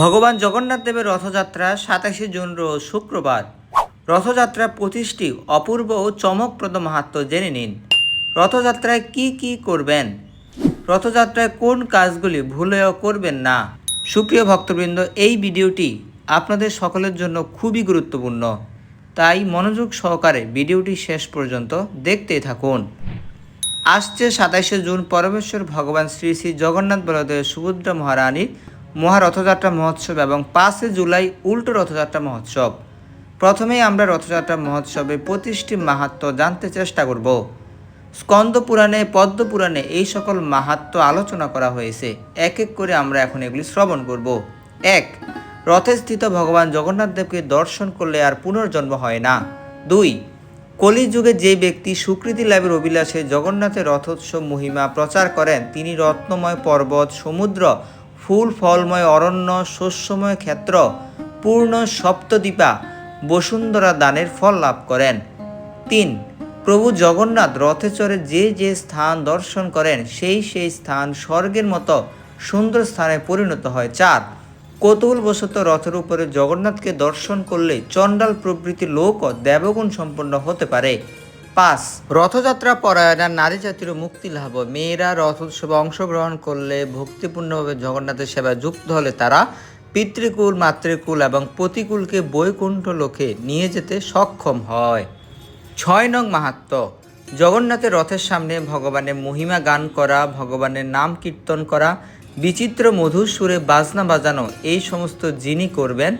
ভগবান জগন্নাথ দেবের রথযাত্রা সাতাশে জুন রোজ শুক্রবার। রথযাত্রা পঁচিশটি অপূর্ব ও চমকপ্রদ মাহাত্ম জেনে নিন। রথযাত্রায় কি কি করবেন? রথযাত্রায় কোন কাজগুলি ভুলেও করবেন না? সুপ্রিয় ভক্তবৃন্দ, এই ভিডিওটি আপনাদের সকলের জন্য খুবই গুরুত্বপূর্ণ। তাই মনোযোগ সহকারে ভিডিওটি শেষ পর্যন্ত দেখতে থাকুন। আসছে সাতাইশে জুন পরমেশ্বর ভগবান শ্রী শ্রী জগন্নাথ বলদেব সুভদ্রা মহারানীর মহারথযাত্রা মহোৎসব এবং পাঁচে জুলাই উল্টো রথযাত্রা মহোৎসব। প্রথমেই আমরা রথযাত্রা মহোৎসবে পঁচিশটি মাহাত্ম জানতে চেষ্টা করব। স্কন্দ পুরাণে, পদ্ম পুরাণে এই সকল মাহাত্ম আলোচনা করা হয়েছে। এক এক করে আমরা এখন এগুলি শ্রবণ করব। এক, রথে স্থিত ভগবান জগন্নাথ দেবকে দর্শন করলে আর পুনর্জন্ম হয় না। দুই, কলিযুগে যে ব্যক্তি সুকৃতি লাভের অভিলাষে জগন্নাথের রথোৎসব মহিমা প্রচার করেন, তিনি রত্নময় পর্বত, সমুদ্র ফুল ফলময় অরণ্য শস্যময় ক্ষেত্র, পূর্ণ সপ্তদ্বীপা বসুন্ধরা দানের ফল লাভ করেন। তিন, প্রভু জগন্নাথ রথে চড়ে যে যে স্থান দর্শন করেন, সেই সেই স্থান স্বর্গের মতো সুন্দর স্থানে পরিণত হয়। চার, কৌতূহলবশত রথের উপরে জগন্নাথকে দর্শন করলে চণ্ডাল প্রভৃতি লোক দেবগুণ সম্পন্ন হতে পারে। পাঁচ রথযাত্রা পরায়ণা নারী জাতির মুক্তি লাভ। মেয়েরা রথ উৎসবে অংশগ্রহণ করলে ভক্তিপূর্ণভাবে জগন্নাথের সেবায় যুক্ত হলে তারা পিতৃকুল, মাতৃকুল এবং প্রতিকুলকে বৈকুণ্ঠ লোকে নিয়ে যেতে সক্ষম হয় ছয় নং মাহাত্ম, জগন্নাথের রথের সামনে ভগবানের মহিমা গান করা, ভগবানের নাম কীর্তন করা, বিচিত্র মধুর সুরে বাজনা বাজানো, এই সমস্ত যিনি করবেন,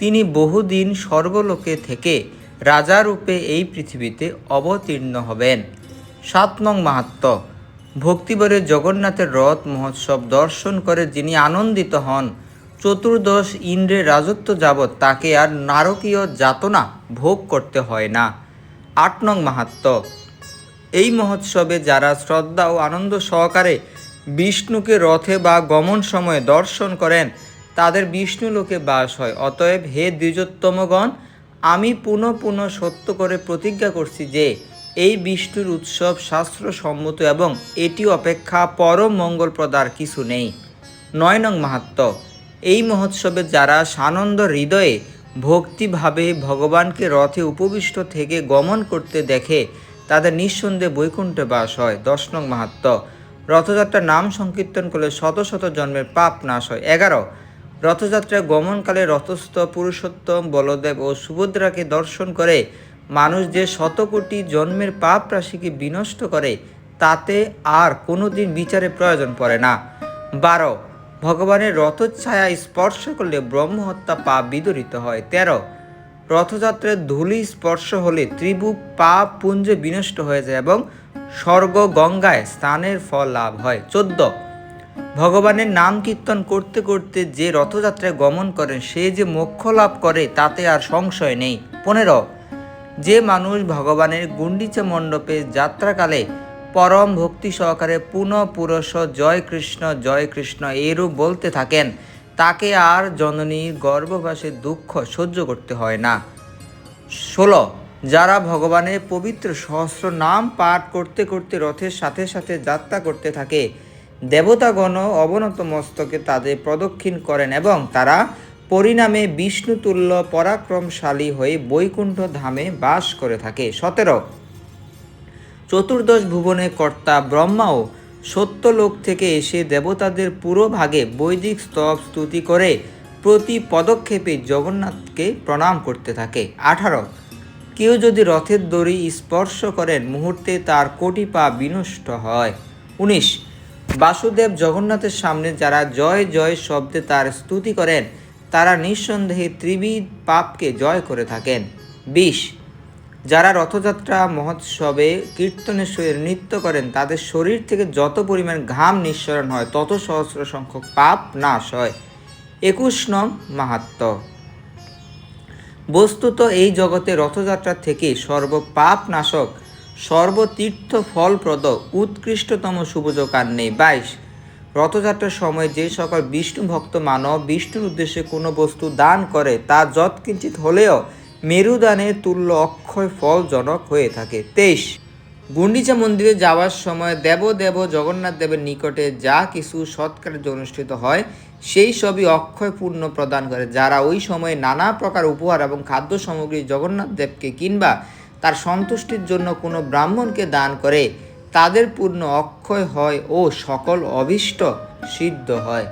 তিনি বহুদিন সর্বলোকে থেকে রাজারূপে এই পৃথিবীতে অবতীর্ণ হবেন। সাত নং মাহাত্ম ভক্তিবরে জগন্নাথের রথ মহোৎসব দর্শন করে যিনি আনন্দিত হন, চতুর্দশ ইন্দ্রের রাজত্ব যাবৎ তাকে আর নারকীয় যাতনা ভোগ করতে হয় না। আট নং মাহাত্ম এই মহোৎসবে যারা শ্রদ্ধা ও আনন্দ সহকারে বিষ্ণুকে রথে বা গমন সময়ে দর্শন করেন, তাদের বিষ্ণু লোকে বাস হয়। অতএব হে দ্বিজোত্তমগণ আমি পুনঃ পুনঃ সত্য করে প্রতিজ্ঞা করছি যে এই বিষ্ণুর উৎসব শাস্ত্রসম্মত এবং এটি অপেক্ষা পরম মঙ্গলপ্রদার কিছু নেই। নয় নং মাহাত্ম, এই মহোৎসবে যারা সানন্দ হৃদয়ে ভক্তিভাবে ভগবানকে রথে উপবিষ্ট থেকে গমন করতে দেখে, তাদের নিঃসন্দেহে বৈকুণ্ঠে বাস হয়। দশ নং মাহাত্ম, রথযাত্রার নাম সংকীর্তন করলে শত শত জন্মের পাপ নাশ হয়। এগারো রথযাত্রায় গমনকালে রথস্থ পুরুষোত্তম, বলদেব ও সুভদ্রাকে দর্শন করে মানুষ যে শতকোটি জন্মের পাপ রাশিকে বিনষ্ট করে, তাতে আর কোনোদিন বিচারে প্রয়োজন পড়ে না। বারো, ভগবানের রথচ্ছায়া স্পর্শ করলে ব্রহ্মহত্যা পাপ বিদরিত হয়। তেরো রথযাত্রার ধূলি স্পর্শ হলে ত্রিভুক পাপ পুঞ্জ বিনষ্ট হয়ে যায় এবং স্বর্গ গঙ্গায় স্নানের ফল লাভ হয়। চোদ্দ ভগবানের নাম কীর্তন করতে করতে যে রথযাত্রায় গমন করেন, সে যে মোক্ষ লাভ করে, তাতে আর সংশয় নেই। পনেরো, যে মানুষ ভগবানের গুন্ডিচা মণ্ডপে যাত্রাকালে পরম ভক্তি সহকারে পুনঃ পুরুষ জয় কৃষ্ণ জয় কৃষ্ণ এরূপ বলতে থাকেন, তাকে আর জননীর গর্ভবাসে দুঃখ সহ্য করতে হয় না। ষোলো, যারা ভগবানের পবিত্র সহস্র নাম পাঠ করতে করতে রথের সাথে সাথে যাত্রা করতে থাকে দেবতাগণ অবনত মস্তকে তাদের প্রদক্ষিণ করেন এবং তারা পরিণামে বিষ্ণুতুল্য পরাক্রমশালী হয়ে বৈকুণ্ঠ ধামে বাস করে থাকে। সতেরো। চতুর্দশ ভুবনের কর্তা ব্রহ্মাও সত্যলোক থেকে এসে দেবতাদের পুরো ভাগে বৈদিক স্তব স্তুতি করে প্রতি পদক্ষেপে জগন্নাথকে প্রণাম করতে থাকে। আঠারো। কেউ যদি রথের দড়ি স্পর্শ করেন, মুহূর্তে তার কোটি পা বিনষ্ট হয়। উনিশ। বাসুদেব জগন্নাথের সামনে যারা জয় জয় শব্দে তার স্তুতি করেন, তারা নিঃসন্দেহে ত্রিবিধ পাপকে জয় করে থাকেন। বিশ। যারা রথযাত্রা মহোৎসবে কীর্তনের সহিত নৃত্য করেন, তাদের শরীর থেকে যত পরিমাণ ঘাম নিঃসরণ হয়, তত সহস্র সংখ্যক পাপ নাশ হয়। একুশ নং মাহাত্ম। বস্তুত এই জগতে রথযাত্রা থেকে সর্বপাপ নাশক সর্বতীর্থ ফলপ্রদ উৎকৃষ্টতম শুভযোগ আর নেই। বাইশ, রথযাত্রার সময় যে সকল বিষ্ণু ভক্ত মানব বিষ্ণুর উদ্দেশ্যে কোনো বস্তু দান করে, তা যৎকিঞ্চিত হলেও মেরুদানের তুল্য অক্ষয় ফলজনক হয়ে থাকে। তেইশ, গুন্ডিচা মন্দিরে যাওয়ার সময় দেব দেব জগন্নাথ দেবের নিকটে যা কিছু সৎকার্য অনুষ্ঠিত হয়, সেই সবই অক্ষয় পূর্ণ প্রদান করে। যারা ওই সময়ে নানা প্রকার উপহার এবং খাদ্য সামগ্রী জগন্নাথ দেবকে কিংবা তার সন্তুষ্টির জন্য কোনো ব্রাহ্মণকে দান করে, তাদের পূর্ণ অক্ষয় হয় ও সকল অভীষ্ট সিদ্ধ হয়।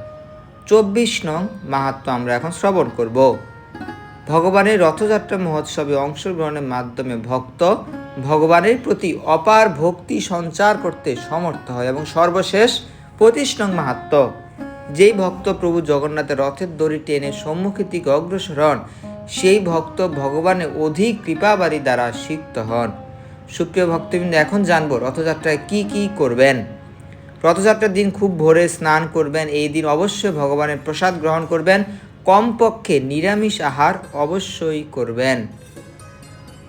চব্বিশ নং মাহাত্ম আমরা এখন শ্রবণ করব। ভগবানের রথযাত্রা মহোৎসবে অংশগ্রহণের মাধ্যমে ভক্ত ভগবানের প্রতি অপার ভক্তি সঞ্চার করতে সমর্থ হয় এবং সর্বশেষ পঁচিশ নং মাহাত্ম। যেই ভক্ত প্রভু জগন্নাথের রথের দড়ি টেনে সম্মুখের দিকে সেই ভক্ত ভগবানের অধিক কৃপাবাড়ি দ্বারা সিক্ত হন। সুপ্রিয় ভক্তবৃন্দ, এখন জানব রথযাত্রায় কি কি করবেন। রথযাত্রার দিন খুব ভোরে স্নান করবেন, এই দিন অবশ্যই ভগবানের প্রসাদ গ্রহণ করবেন, কমপক্ষে নিরামিষ আহার অবশ্যই করবেন।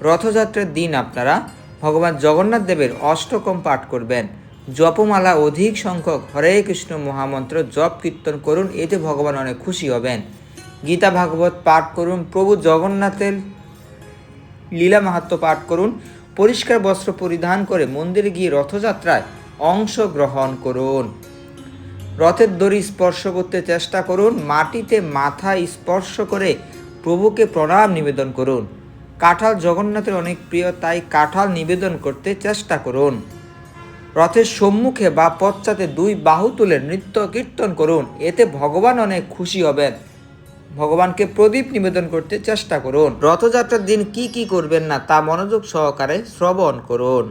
রথযাত্রার দিন আপনারা ভগবান জগন্নাথ দেবের অষ্টকম পাঠ করবেন, জপমালা অধিক সংখ্যক হরে কৃষ্ণ মহামন্ত্র জপ কীর্তন করুন, এতে ভগবান অনেক খুশি হবেন। গীতা ভাগবত পাঠ করুন, প্রভু জগন্নাথের লীলা মাহাত্ম পাঠ করুন, পরিষ্কার বস্ত্র পরিধান করে মন্দিরে গিয়ে রথযাত্রায় অংশগ্রহণ করুন। রথের দড়ি স্পর্শ করতে চেষ্টা করুন, মাটিতে মাথা স্পর্শ করে প্রভুকে প্রণাম নিবেদন করুন। কাঁঠাল জগন্নাথের অনেক প্রিয়, তাই কাঁঠাল নিবেদন করতে চেষ্টা করুন। রথের সম্মুখে বা পশ্চাতে দুই বাহু তুলে নৃত্য কীর্তন করুন, এতে ভগবান অনেক খুশি হবেন। ভগবানকে প্রদীপ নিবেদন করতে চেষ্টা করুন। রথযাত্রার দিন কি কি করবেন না তা মনোযোগ সহকারে শ্রবণ করুন।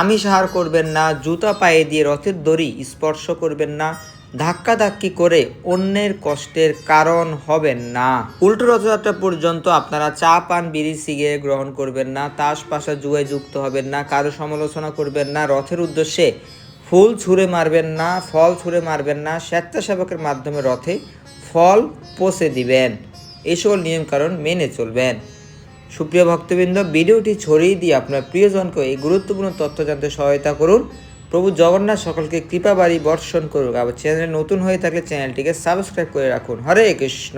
আমিষ আহার করবেন না, জুতা পায়ে দিয়ে রথের দড়ি স্পর্শ করবেন না, ধাক্কাধাক্কি করে অন্যের কষ্টের কারণ হবেন না। উল্টো রথযাত্রা পর্যন্ত আপনারা চা, পান, বিড়ি, সিগারেট গ্রহণ করবেন না, তাস, পাশা, জুয়ায় যুক্ত হবেন না, কারও সমালোচনা করবেন না, রথের উদ্দেশ্যে ফুল ছুঁড়ে মারবেন না, ফল ছুঁড়ে মারবেন না, স্বেচ্ছাসেবকের মাধ্যমে রথে ফল পচে দিবেন। এই সকল নিয়মকানুন মেনে চলবেন। সুপ্রিয় ভক্তবৃন্দ, ভিডিওটি ছড়িয়ে দিয়ে আপনার প্রিয়জনকে এই গুরুত্বপূর্ণ তথ্য জানতে সহায়তা করুন। প্রভু জগন্নাথ সকলকে কৃপা বাড়ি বর্ষণ করুক। আবার চ্যানেলে নতুন হয়ে থাকলে চ্যানেলটিকে সাবস্ক্রাইব করে রাখুন। হরে কৃষ্ণ।